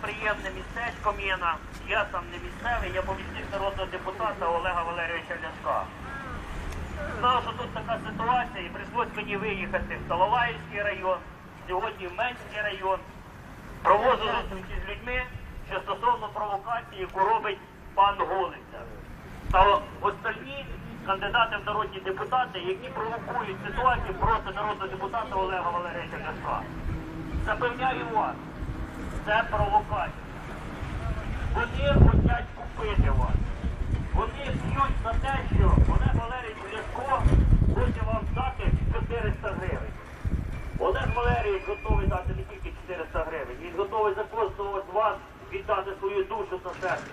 приємне містечко Міна. Я сам не місцевий, я помічник народного депутата Олега Валерійовича Ляшка. Знав, що тут така ситуація, і прийшлось мені виїхати в Талалаївський район, сьогодні в Менський район. Проводжу зустрічі з людьми, що стосовно провокації, яку робить пан Голиця. Та остальні кандидати в народні депутати, які провокують ситуацію проти народного депутата Олега Валерійовича Ляшка. Запевняю вас, це провокація. Вони хочуть купити вас. Вони б'ють за те, що Олег Валерійович Ляшко хоче вам дати 400 гривень. Олег Валерійович готовий дати не тільки 400 гривень, він готовий за кожного з вас віддати свою душу та серце.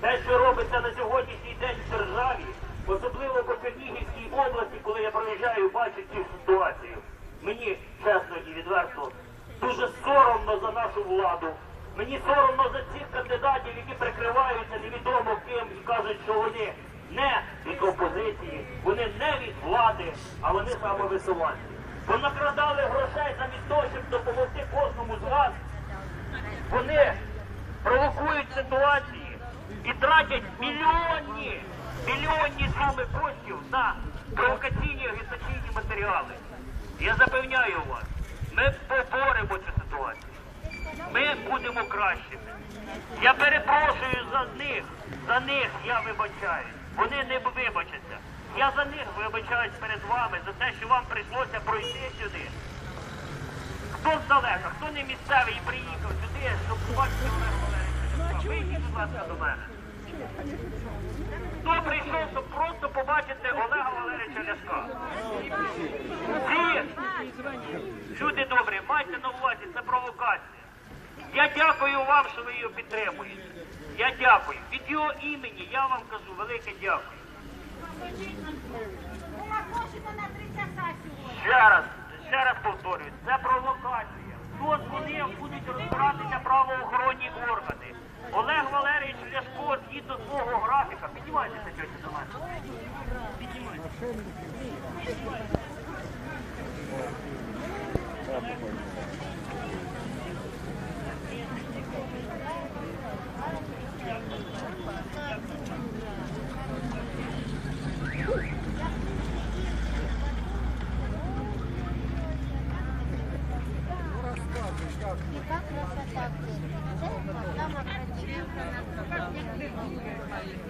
Те, що робиться на сьогоднішній день в державі, особливо по Чернігівській області, коли я проїжджаю, бачу цю ситуацію. Мені за нашу владу. Мені соромно за цих кандидатів, які прикриваються невідомо ким і кажуть, що вони не від опозиції, вони не від влади, а вони самовисуванці. Бо накрадали грошей замість того, щоб допомогти кожному з вас. Вони провокують ситуації і тратять мільйонні, мільйонні суми коштів на провокаційні агітаційні матеріали. Я запевняю вас, ми поборемо цю ситуацію. Ми будемо кращими. Я перепрошую за них, за них я вибачаюсь. Вони не вибачаться. Я за них вибачаюсь перед вами, за те, що вам прийшлося пройти сюди. Хто здалека, хто не місцевий і приїхав сюди, щоб побачити Валерійовича. Вийдіть, будь ласка, до мене. Хто прийшов, щоб просто побачити Олега Валерійовича Ляшка? Всі люди добрі, майте на увазі, це провокація. Я дякую вам, що ви його підтримуєте. Я дякую. Від його імені я вам кажу велике дякую. Сьогодні. Ще раз, ще раз повторюю, це провокація. Тут вони будуть розбиратися правоохоронні органи. Олег Валерійович Ляшко згідно свого графіка. Піднімайтеся тьоті до мене. Піднімайтеся.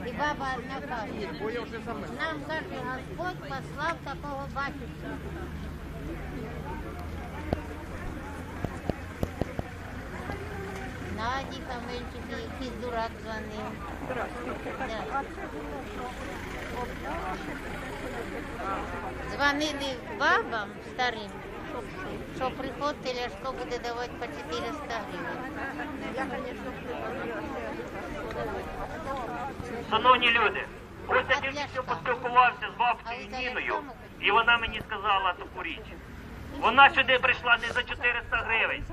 І баба одна каже, нам каже, Господь послав такого батюшка. Наді Камельчик, якийсь дурак дзвонив. Да. Дзвонили бабам старим, що приходьте, Ляшко буде давати по 400 гривень. Шановні люди, ось я тільки що поспілкувався з бабцею Ніною, і вона мені сказала таку річ. Вона сюди прийшла не за 400 гривень.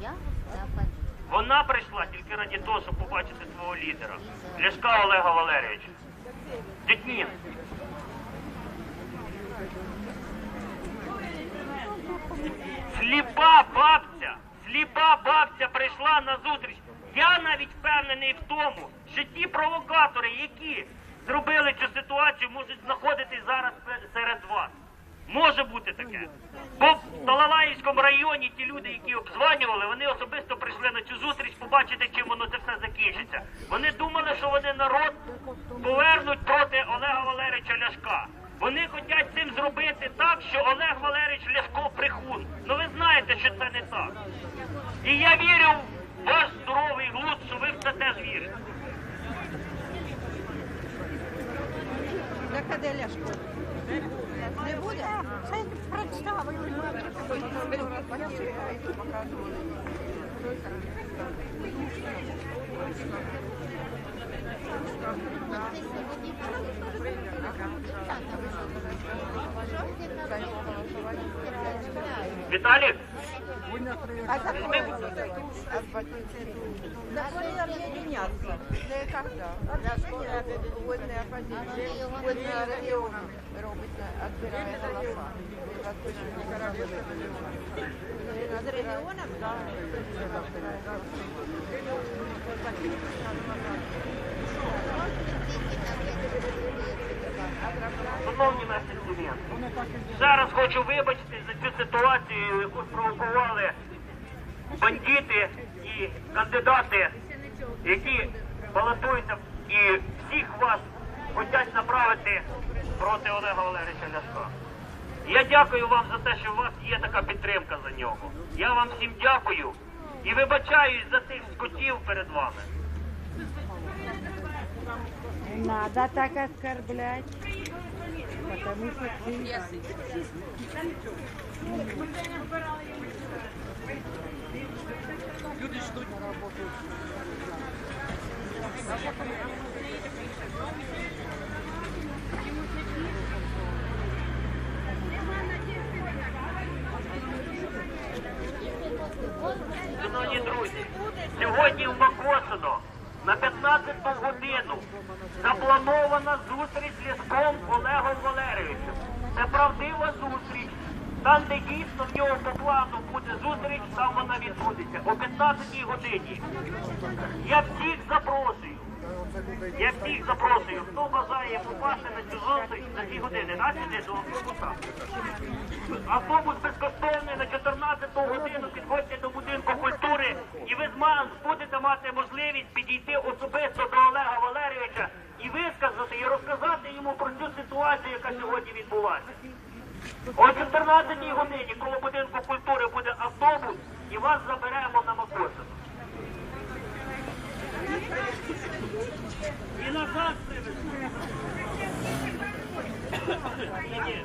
Я запад. Вона прийшла тільки раді того, щоб побачити свого лідера. Ляшка Олега Валерійовича. Дітмін. Сліпа бабця, сліпа бабця прийшла на зустріч. Я навіть впевнений в тому, що ті провокатори, які зробили цю ситуацію, можуть знаходитись зараз серед вас. Може бути таке. Бо в Талалаївському районі ті люди, які обзванювали, вони особисто прийшли на цю зустріч побачити, чим воно це все закінчиться. Вони думали, що вони народ повернуть проти Олега Валерійовича Ляшка. Вони хочуть цим зробити так, що Олег Валерійович Ляшко брехун. Ну ви знаєте, що це не так. І я вірю в ваш здоровий глузд, що ви в це теж вірите. Для каде Ляшко? Не буде? Це представили. Ти сьогодні Віталік, А какой Закон объединяться. Да и когда? Водная оппозиция. Водная район робить, отбирає голоса. Над регіоном, так. шановні наші студенти, зараз хочу вибачити за цю Ситуацію, яку спровокували бандити і кандидати, які балотуються і всіх вас хочуть направити проти Олега Валерійовича Ляшка. Я дякую вам за те, що у вас є така підтримка за нього. Я вам всім дякую і вибачаюсь за тих скотів перед вами. Не надо так оскорблять. Потому что ты... Шановні друзі, сьогодні в Макосино на 15 годину запланована зустріч з Ляшком Олегом Валерійовичем. Це правдива зустріч. Там, де дійсно в нього по плану буде зустріч, там вона відбудеться о 15 годині. Я всіх запрошую. Я всіх запрошую, хто бажає попасти на цю зустріч на ці години, на сюди до автобуса. Автобус безкоштовний на 14 годину підходьте до будинку культури і ви будете мати можливість підійти особисто до Олега Валерійовича і висказати, і розказати йому про цю ситуацію, яка сьогодні відбулася. О 14-й годині коло будинку культури буде автобус і вас заберемо на Макосину. І назад ні,